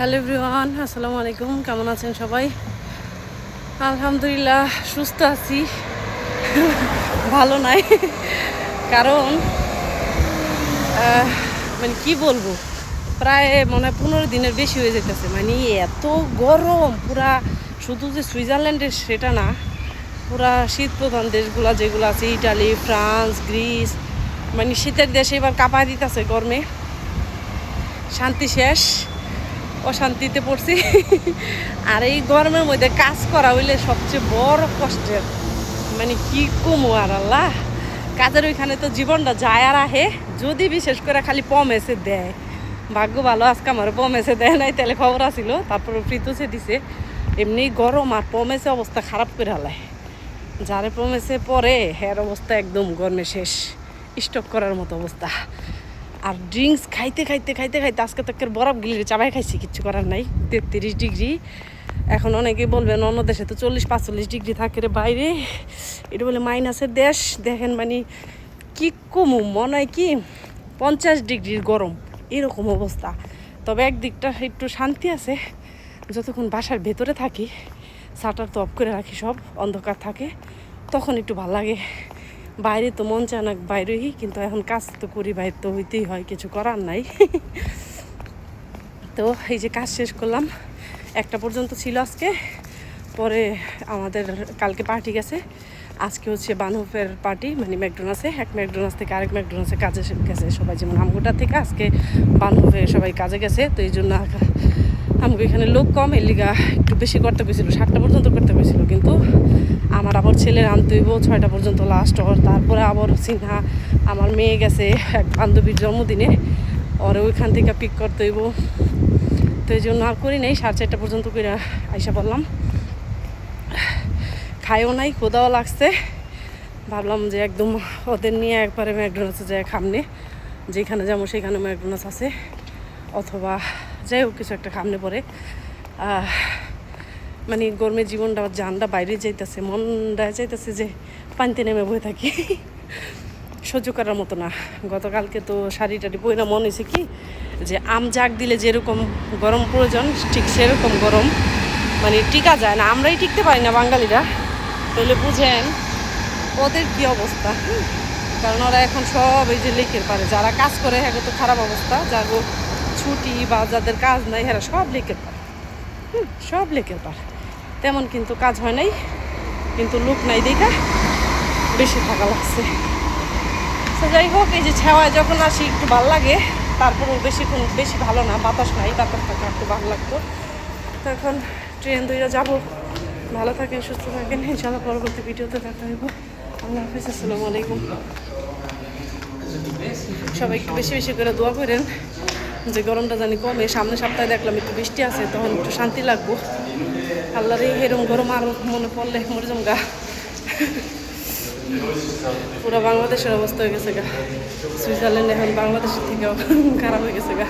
Hello everyone, আসসালামু আলাইকুম, কেমন আছেন সবাই? আলহামদুলিল্লাহ, সুস্থ আছি। ভালো নাই, কারণ মানে কি বলব, প্রায় মনে হয় পনেরো দিনের বেশি হয়ে যেতেছে। মানে এত গরম, পুরা শুধু যে সুইজারল্যান্ডের সেটা না, পুরা শীত প্রধান দেশগুলা যেগুলো আছে, ইটালি, ফ্রান্স, গ্রিস মানে শীতের দেশে এবার কাঁপা দিতেছে গরমে। শান্তি শেষ। অশান্তিতে পড়ছি। আর এই গরমের মধ্যে কাজ করা হইলে সবচেয়ে বড় কষ্টের। মানে কি কমু আর আল্লাহ? কাজের ওইখানে তো জীবনটা যায় আর আহে। যদি বিশেষ করে খালি পম এসে দেয়। ভাগ্য ভালো, আজকে আমার পম এসে দেয় নাই, তাহলে খবর আসিল তারপর ফ্রিতুসে দিছে। এমনি গরম আর পম এসে অবস্থা খারাপ করে হালায় যারে পমেছে পরে হের অবস্থা একদম গরমে শেষ। স্টক করার মতো অবস্থা। আর ড্রিঙ্কস খাইতে খাইতে খাইতে খাইতে আজকে তো একের বরফ গিলে চাবাই খাইছি কিচ্ছু করার নাই। তেত্রিশ ডিগ্রি। এখন অনেকে বলবেন, অন্য দেশে তো চল্লিশ, পাঁচচল্লিশ ডিগ্রি থাকে রে বাইরে। এটা বলে মাইনাসের দেশ। দেখেন মানে কি কমু, মনে হয় কি পঞ্চাশ ডিগ্রির গরম। এরকম অবস্থা। তবে একদিকটা একটু শান্তি আছে। যতক্ষণ বাসার ভেতরে থাকি শাটার তো অফ করে রাখি সব, অন্ধকার থাকে, তখন একটু ভালো লাগে। বাইরে তো মন না, বাইরেই, কিন্তু এখন কাজ তো করি, বাইরে তো হইতেই হয়, কিছু করার নাই। তো এই যে কাজ শেষ করলাম, একটা পর্যন্ত ছিল আজকে, পরে আমাদের কালকে পার্টি গেছে। আজকে হচ্ছে বানহুফের পার্টি মানে ম্যাকডোনাসে এক ম্যাকডোনাস থেকে আরেক ম্যাকডোনাসে কাজে গেছে সবাই, যেমন আমগোটা থেকে আজকে বানহুফে সবাই কাজে গেছে, তো এই জন্য আমাকে এখানে লোক কম, এর লিগা একটু বেশি করতে পেরেছিল সাতটা পর্যন্ত করতে পেরেছিল কিন্তু আমার আবার ছেলের আনতে হইব ছয়টা পর্যন্ত লাস্ট ওর তারপরে আবার সিনহা, আমার মেয়ে গেছে এক বান্ধবীর জন্মদিনে, ওরে ওইখান থেকে পিক করতে হইব। তো এই জন্য আর করি নাই, সাড়ে চারটা পর্যন্ত করে আইসা বললাম খাইও নাই খোদাও লাগছে। ভাবলাম যে একদম ওদের নিয়ে একবারে ম্যাকডোনাসে যায় খামনে, যেখানে যাব সেখানে ম্যাকডোনাস আছে, অথবা যাই হোক, কিছু একটা খামনে পরে মানে গরমের জীবনটা জানটা বাইরে যাইতেছে মনটা যাইতেছে যে পানিতে নেমে বয়ে থাকি। সহ্য করার মতো না। গতকালকে তো শাড়ি টাড়ি পরে মনে হয়েছে কি? যে আম জাগ দিলে যেরকম গরম প্রয়োজন, ঠিক সেরকম গরম। মানে টিকা যায় না, আমরাই টিকতে পারি না বাঙালিরা। তাহলে বুঝেন ওদের কি অবস্থা? কারণ ওরা এখন সব এই যে লেকের পারে যারা কাজ করে হ্যাঁ তো খারাপ অবস্থা। যার ছুটি বা যাদের কাজ নাই এরা সব লেকের পারে হুম, সব লেকের পার তেমন কিন্তু কাজ হয় নাই কিন্তু লোক নাই দেখা বেশি থাকা লাগছে। তো যাই হোক এই যে ছাওয়ায় যখন আসি একটু ভালো লাগে। তারপরেও বেশি কোন বেশি ভালো না বাতাস নাই বাতাস থাকা একটু ভালো লাগতো। তো এখন ট্রেন দুইটা যাব। ভালো থাকেন সুস্থ থাকেন। ইনশাল্লাহ পরবর্তী ভিডিওতে দেখা হইব। আল্লাহ হাফিজ আসসালামু আলাইকুম। সবাই একটু বেশি বেশি করে দোয়া করেন। যে গরমটা জানি কমে, সামনে সপ্তাহে দেখলাম একটু বৃষ্টি আছে, তখন একটু শান্তি লাগবো। আল্লাহর এই এরম গরম আর মনে পড়লে মরজম গা। পুরো বাংলাদেশের অবস্থা হয়ে গেছে গা। সুইজারল্যান্ড এখন বাংলাদেশের থেকেও খারাপ হয়ে গেছে গা।